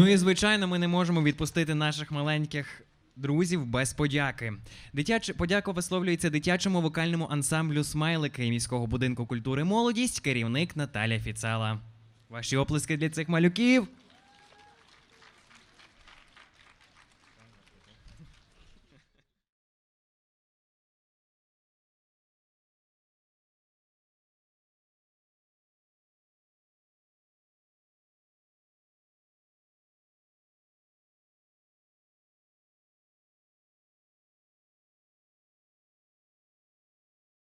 Ну і звичайно, ми не можемо відпустити наших маленьких друзів без подяки. Дитяче Подяка висловлюється дитячому вокальному ансамблю Смайлики міського будинку культури молодість, керівник Наталя Фіцала. Ваші оплески для цих малюків.